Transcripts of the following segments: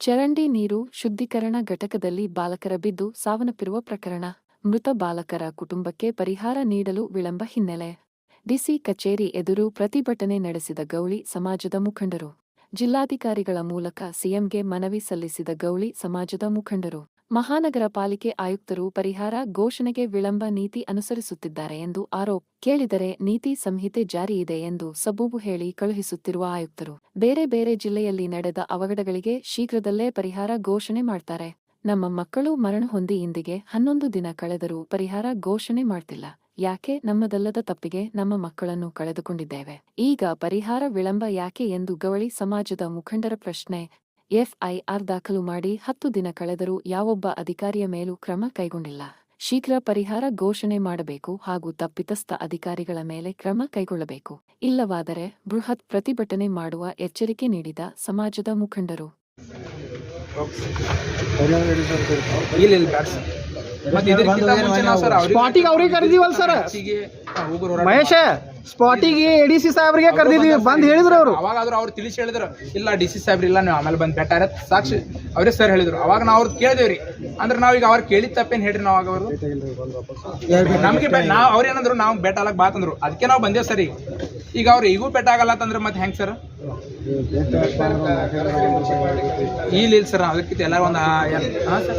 ಚರಂಡಿ ನೀರು ಶುದ್ಧೀಕರಣ ಘಟಕದಲ್ಲಿ ಬಾಲಕರ ಬಿದ್ದು ಸಾವನ್ನಪ್ಪಿರುವ ಪ್ರಕರಣ. ಮೃತ ಬಾಲಕರ ಕುಟುಂಬಕ್ಕೆ ಪರಿಹಾರ ನೀಡಲು ವಿಳಂಬ ಹಿನ್ನೆಲೆ. ಡಿಸಿ ಕಚೇರಿ ಎದುರು ಪ್ರತಿಭಟನೆ ನಡೆಸಿದ ಗೌಳಿ ಸಮಾಜದ ಮುಖಂಡರು. ಜಿಲ್ಲಾಧಿಕಾರಿಗಳ ಮೂಲಕ ಸಿಎಂಗೆ ಮನವಿ ಸಲ್ಲಿಸಿದ ಗೌಳಿ ಸಮಾಜದ ಮುಖಂಡರು. ಮಹಾನಗರ ಪಾಲಿಕೆ ಆಯುಕ್ತರು ಪರಿಹಾರ ಘೋಷಣೆಗೆ ವಿಳಂಬ ನೀತಿ ಅನುಸರಿಸುತ್ತಿದ್ದಾರೆ ಎಂದು ಆರೋಪ್ ಕೇಳಿದರೆ ನೀತಿ ಸಂಹಿತೆ ಜಾರಿಯಿದೆ ಎಂದು ಸಬೂಬು ಹೇಳಿ ಕಳುಹಿಸುತ್ತಿರುವ ಆಯುಕ್ತರು. ಬೇರೆ ಬೇರೆ ಜಿಲ್ಲೆಯಲ್ಲಿ ನಡೆದ ಅವಘಡಗಳಿಗೆ ಶೀಘ್ರದಲ್ಲೇ ಪರಿಹಾರ ಘೋಷಣೆ ಮಾಡ್ತಾರೆ. ನಮ್ಮ ಮಕ್ಕಳು ಮರಣ ಹೊಂದಿ ಇಂದಿಗೆ ಹನ್ನೊಂದು ದಿನ ಕಳೆದರೂ ಪರಿಹಾರ ಘೋಷಣೆ ಮಾಡ್ತಿಲ್ಲ. ಯಾಕೆ? ನಮ್ಮದಲ್ಲದ ತಪ್ಪಿಗೆ ನಮ್ಮ ಮಕ್ಕಳನ್ನು ಕಳೆದುಕೊಂಡಿದ್ದೇವೆ. ಈಗ ಪರಿಹಾರ ವಿಳಂಬ ಯಾಕೆ ಎಂದು ಗವಳಿ ಸಮಾಜದ ಮುಖಂಡರ ಪ್ರಶ್ನೆ ಎಫ್ಐಆರ್ ದಾಖಲು ಮಾಡಿ ಹತ್ತು ದಿನ ಕಳೆದರೂ ಯಾವೊಬ್ಬ ಅಧಿಕಾರಿಯ ಮೇಲೂ ಕ್ರಮ ಕೈಗೊಂಡಿಲ್ಲ. ಶೀಘ್ರ ಪರಿಹಾರ ಘೋಷಣೆ ಮಾಡಬೇಕು ಹಾಗೂ ತಪ್ಪಿತಸ್ಥ ಅಧಿಕಾರಿಗಳ ಮೇಲೆ ಕ್ರಮ ಕೈಗೊಳ್ಳಬೇಕು. ಇಲ್ಲವಾದರೆ ಬೃಹತ್ ಪ್ರತಿಭಟನೆ ಮಾಡುವ ಎಚ್ಚರಿಕೆ ನೀಡಿದ ಸಮಾಜದ ಮುಖಂಡರು. ಮಹೇಶ ಸ್ಪಾಟಿಗೆ ಎ ಡಿ ಸಿ ಸಾಹೇಬ್ರಿಗೆ ಕರೆದಿದ್ದೀವಿ ಬಂದ್ ಹೇಳಿದ್ರು ಅವರು. ಅವಾಗಾದ್ರೂ ಅವ್ರು ತಿಳಿಸಿ ಹೇಳಿದ್ರು. ಇಲ್ಲ ಡಿ ಸಿ ಸಾಹೇಬ್ರಿ ಇಲ್ಲ ನೀವು ಆಮೇಲೆ ಬಂದು ಬೆಟ್ಟಾರ. ಸಾಕ್ಷಿ ಅವರೇ ಸರ್ ಹೇಳಿದ್ರು. ಅವಾಗ ನಾವು ಅವ್ರದ್ದು ಕೇಳಿದೇವ್ರಿ ಅಂದ್ರೆ ನಾವೀಗ ಈಗ ಅವ್ರು ಕೇಳಿದ ತಪ್ಪೇನ್ ಹೇಳ್ರಿ ನಾವು ಆಗ ಅವರು ನಮಗೆ ನಾವು ಅವ್ರು ಏನಂದ್ರು ನಾವು ಬೆಟ್ಟ ಆಗಕ್ ಬಾತಂದ್ರು ಅದಕ್ಕೆ ನಾವು ಬಂದೇವ್ ಸರಿ ಈಗ. ಈಗ ಅವ್ರು ಈಗೂ ಬೆಟ್ಟ ಆಗಲ್ಲ ಅಂತಂದ್ರೆ ಮತ್ತೆ ಹೆಂಗ್ ಸರ್ ಇಲ್ಲ ಇಲ್ಲ ಸರ್ ಅದಕ್ಕಿಂತ ಎಲ್ಲ ಒಂದು ಹಾಂ ಸರ್?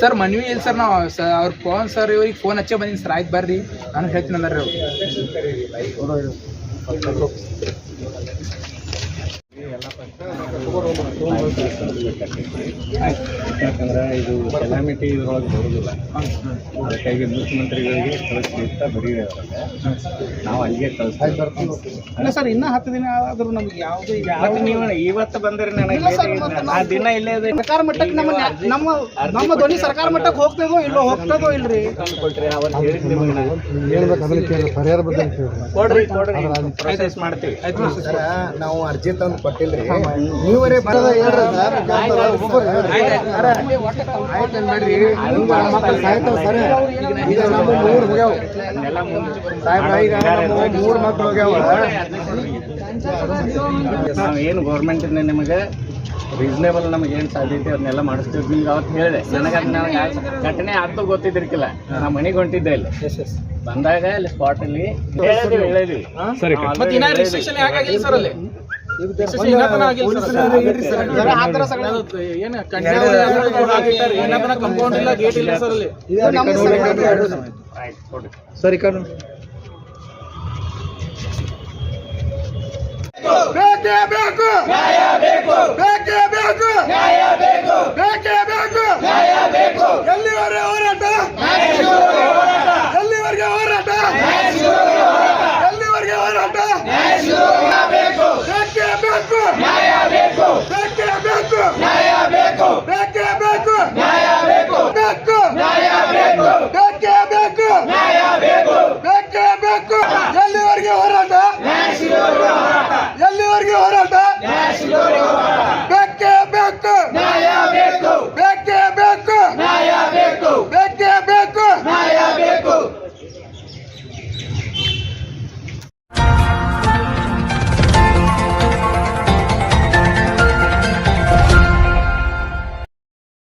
ಸರ್, ಮನ್ವಿ ಇಲ್ಲ ಸರ್, ನಾವು ಅವ್ರ ಫೋನ್ ಸರ್ ಇವ್ರಿಗೆ ಫೋನ್ ಹಚ್ಚೇ ಬಂದೀನಿ ಸರ್, ಆಯ್ತು ಬರ್ರಿ, ನಾನು ಹೇಳ್ತೀನಿ ಅಂದ್ರೆ ಅವ್ರು ಯಾಕಂದ್ರೆ ಇದು ಕೆಲಾಮಿಟಿ ಇದ್ರೊಳಗೆ ಬರೋದಿಲ್ಲ. ಅದಕ್ಕಾಗಿ ಮುಖ್ಯಮಂತ್ರಿಗಳಿಗೆ ಕಳಿಸಿ ಬರೀ ನಾವು ಅಲ್ಲಿಗೆ ಕಳಿಸ್ತೀವಿ. ಸರ್ ಇನ್ನೂ ಹತ್ತು ದಿನ ಆದ್ರೂ ನಮ್ಗೆ ಯಾವುದೇ ನೀವು ಇವತ್ತು ಬಂದ್ರೆ ನನಗೆ ಇಲ್ಲ ಸರ್, late ಆ ದಿನ ಇಲ್ಲೇ ಇದೆ. ಸರ್ಕಾರ ಮಟ್ಟಕ್ಕೆ ನಮ್ಮ ನಮ್ಮ ನಮ್ಮ ಧ್ವನಿ ಸರ್ಕಾರ ಮಟ್ಟಕ್ಕೆ ಹೋಗ್ತದೋ ಇಲ್ಲೋ ಹೋಗ್ತದೋ ಇಲ್ರಿ. ಕೊಟ್ರಿ. ಕೊಡ್ರಿ ಕೊಡ್ರಿ. ಪ್ರೊಸೆಸ್ ಮಾಡ್ತೀವಿ. ನಾವು ಅರ್ಜಿ ತಂದು ಕೊಟ್ಟಿಲ್ರಿ. ನೀವರೇ ಬರೋದ ಹೇಳ್ರಿ ಸರ್. ಸಾಯ್ತಾವ ಸರ್. ಈಗ ನಮ್ಮ ಮೂರು ಹೋಗ್ಯಾವ. ಸಾಹೇಬ್ರ ಈಗ ಮೂರು ಮಕ್ಳು ಹೋಗ್ಯಾವ. ನಾವು ಏನು ಗೌರ್ಮೆಂಟ್ ಇಂದ ನಿಮಗೆ ರೀಸನೇಬಲ್ ನಮ್ಗೆ ಏನು ಸಾಧ್ಯತೆ ಅದನ್ನೆಲ್ಲ ಮಾಡಿಸ್ತೀವಿ ನಿಮ್ಗೆ ಅವತ್ತು ಹೇಳಿದೆ ನನಗೆ ಅದು ನನಗೆ ಘಟನೆ ಆತು ಗೊತ್ತಿದ್ದಿರ್ಕಿಲ್ಲ. ನಾ ಮನೆಗೆ ಹೊಂಟಿದ್ದೆ ಇಲ್ಲಿ. ಬಂದಾಗ ಅಲ್ಲಿ ಸ್ಪಾಟ್ ಅಲ್ಲಿ ಹೇಳಿದ್ವಿ ಹೇಳಿದ್ವಿ ಕಂಪೌಂಡ್ ಇಲ್ಲ ಗೇಟ್ ಇಲ್ಲ ಸರ್ ಅಲ್ಲಿ. ಸರಿ ಕಣ್ಣು. ಬೇಕು ಬೇಕೇ. ಬೇಕು ಬೇಕೇ. ಬೇಕು. ಬೇಕೇ ಬೇಕು. ನ್ಯಾಯ ಎಲ್ಲಿವರೆಗೆ ಹೋರಾಟ. ಎಲ್ಲಿವರೆಗೆ ಹೋರಾಟ?